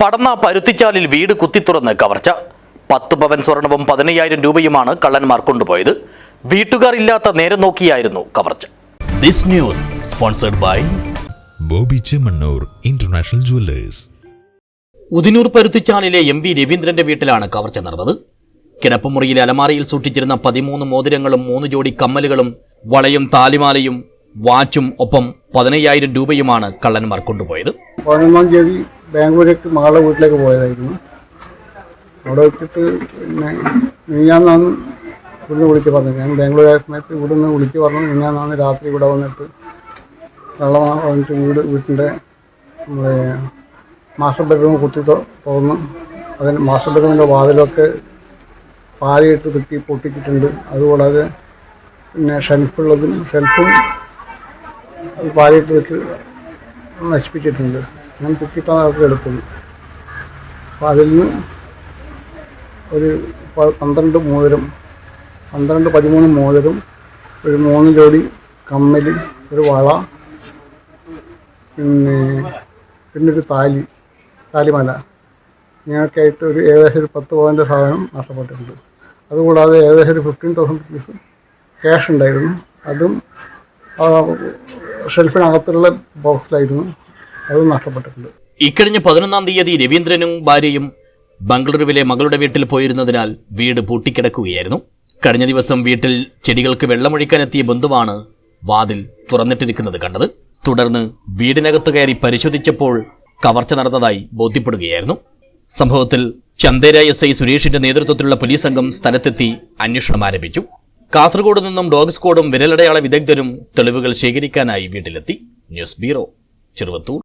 പടന്ന പരുത്തിച്ചാലിൽ വീട് കുത്തിത്തുറന്ന് കവർച്ച. പത്ത് പവൻ സ്വർണവും പതിനയ്യായിരം രൂപയുമാണ് കള്ളന്മാർ കൊണ്ടുപോയത്. വീട്ടുകാർ ഇല്ലാത്ത നേരം നോക്കിയായിരുന്നു കവർച്ച. This news sponsored by Bobby Chemmanur international jewellers. Udinur പരുത്തിച്ചാലിലെ M V രവീന്ദ്രന്റെ വീട്ടിലാണ് കവർച്ച നടന്നത്. കിടപ്പുമുറിയിലെ അലമാരയിൽ സൂക്ഷിച്ചിരുന്ന പതിമൂന്ന് മോതിരങ്ങളും മൂന്ന് ജോഡി കമ്മലുകളും വളയും താലിമാലയും വാച്ചും ഒപ്പം പതിനയ്യായിരം രൂപയുമാണ് കള്ളന്മാർ കൊണ്ടുപോയത്. പതിനൊന്നാം തീയതി ബാംഗ്ലൂരേക്ക് മകളുടെ വീട്ടിലേക്ക് പോയതായിരുന്നു. അവിടെ വെച്ചിട്ട് പിന്നെ മിനിഞ്ഞാന്നാന്ന് ഇവിടുന്ന് വിളിച്ച് പറഞ്ഞു ഞാൻ ബാംഗ്ലൂർ ആയ സമയത്ത് ഇവിടുന്ന് വിളിച്ച് പറഞ്ഞു. മിനിഞ്ഞാന്നാന്ന് രാത്രി ഇവിടെ വന്നിട്ട് വെള്ളം വന്നിട്ട് വീട് വീട്ടിന്റെ നമ്മുടെ മാസ്റ്റർ ബെഡ്റൂം കുത്തി തുറന്ന് അതിന് മാസ്റ്റർ ബെഡ്റൂമിന്റെ വാതിലൊക്കെ പാലിയിട്ട് തിക്കി പൊട്ടിച്ചിട്ടുണ്ട്. അതുകൂടാതെ പിന്നെ ഷെൽഫുള്ളതും ഷെൽഫും പാലയിട്ട് തിക്കി നശിപ്പിച്ചിട്ടുണ്ട്. അങ്ങനെ തിക്കിയിട്ടാണ് എടുത്തത്. അപ്പോൾ അതിൽ നിന്ന് ഒരു പന്ത്രണ്ട് മോതിരം പന്ത്രണ്ട് പതിമൂന്ന് മോതിരം ഒരു മൂന്ന് ജോഡി കമ്മൽ ഒരു വള പിന്നെ പിന്നെ ഒരു താലി താലിമല. ഇങ്ങനെയൊക്കെ ആയിട്ട് ഒരു ഏകദേശം ഒരു പത്ത് പവന്റെ സാധനം നഷ്ടപ്പെട്ടിട്ടുണ്ട്. അതുകൂടാതെ ഏകദേശം ഒരു ഫിഫ്റ്റീൻ തൗസൻഡ് റുപ്പീസ് ക്യാഷ് ഉണ്ടായിരുന്നു. അതും ഷെൽഫിനകത്തുള്ള ബോക്സിലായിരുന്നു അതും നഷ്ടപ്പെട്ടിട്ടുണ്ട്. ഇക്കഴിഞ്ഞ പതിനൊന്നാം തീയതി രവീന്ദ്രനും ഭാര്യയും ബംഗളൂരുവിലെ മകളുടെ വീട്ടിൽ പോയിരുന്നതിനാൽ വീട് പൂട്ടിക്കിടക്കുകയായിരുന്നു. കഴിഞ്ഞ ദിവസം വീട്ടിൽ ചെടികൾക്ക് വെള്ളമൊഴിക്കാനെത്തിയ ബന്ധുവാണ് വാതിൽ തുറന്നിട്ടിരിക്കുന്നത് കണ്ടത്. തുടർന്ന് വീടിനകത്ത് കയറി പരിശോധിച്ചപ്പോൾ കവർച്ച നടന്നതായി ബോധ്യപ്പെടുകയായിരുന്നു. സംഭവത്തിൽ ചന്ദേര എസ് ഐ സുരേഷിന്റെ നേതൃത്വത്തിലുള്ള പോലീസ് സംഘം സ്ഥലത്തെത്തി അന്വേഷണം ആരംഭിച്ചു. കാസർഗോഡ് നിന്നും ഡോഗ് സ്ക്വാഡും വിരലടയാള വിദഗ്ധരും തെളിവുകൾ ശേഖരിക്കാനായി വീട്ടിലെത്തി. News bureau Cheruvathur.